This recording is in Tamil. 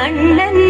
கண்ணன்